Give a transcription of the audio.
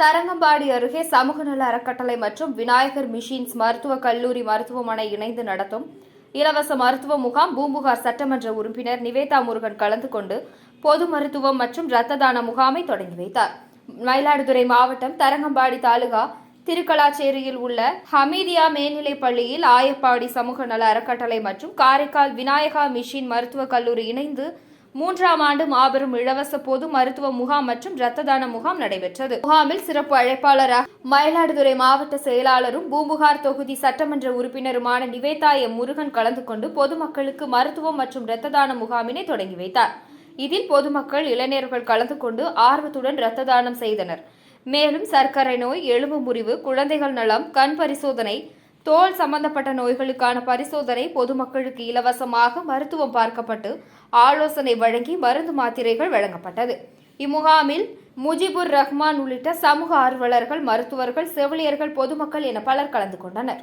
தரங்கம்பாடி அருகே சமூக நல அறக்கட்டளை மற்றும் விநாயகர் மிஷின்ஸ் மருத்துவக் கல்லூரி மருத்துவமனை இணைந்து நடத்தும் இலவச மருத்துவ முகாம் பூம்புகார் சட்டமன்ற உறுப்பினர் நிவேதா முருகன் கலந்து கொண்டு பொது மருத்துவம் மற்றும் இரத்த தான முகாமை தொடங்கி வைத்தார். மயிலாடுதுறை மாவட்டம் தரங்கம்பாடி தாலுகா திருக்கலாச்சேரியில் உள்ள ஹமீதியா மேல்நிலைப் பள்ளியில் ஆயப்பாடி சமூக நல அறக்கட்டளை மற்றும் காரைக்கால் விநாயகா மிஷின் மருத்துவக் கல்லூரி இணைந்து மூன்றாம் ஆண்டு மாபெரும் இலவச பொது மருத்துவ முகாம் மற்றும் இரத்த தான முகாம் நடைபெற்றது. முகாமில் சிறப்பு அழைப்பாளராக மயிலாடுதுறை மாவட்ட செயலாளரும் பூம்புகார் தொகுதி சட்டமன்ற உறுப்பினருமான நிவேதா எம். முருகன் கலந்து கொண்டு பொதுமக்களுக்கு மருத்துவம் மற்றும் இரத்த தான முகாமினை தொடங்கி வைத்தார். இதில் பொதுமக்கள் இளைஞர்கள் கலந்து கொண்டு ஆர்வத்துடன் இரத்த தானம் செய்தனர். மேலும் சர்க்கரை நோய் எலும்பு முறிவு குழந்தைகள் நலம் கண் பரிசோதனை தோல் சம்பந்தப்பட்ட நோய்களுக்கான பரிசோதனை பொதுமக்களுக்கு இலவசமாக மருத்துவம் பார்க்கப்பட்டு ஆலோசனை வழங்கி மருந்து மாத்திரைகள் வழங்கப்பட்டது. இம்முகாமில் முஜிபுர் ரஹ்மான் உள்ளிட்ட சமூக ஆர்வலர்கள் மருத்துவர்கள் செவிலியர்கள் பொதுமக்கள் என பலர் கலந்து கொண்டனர்.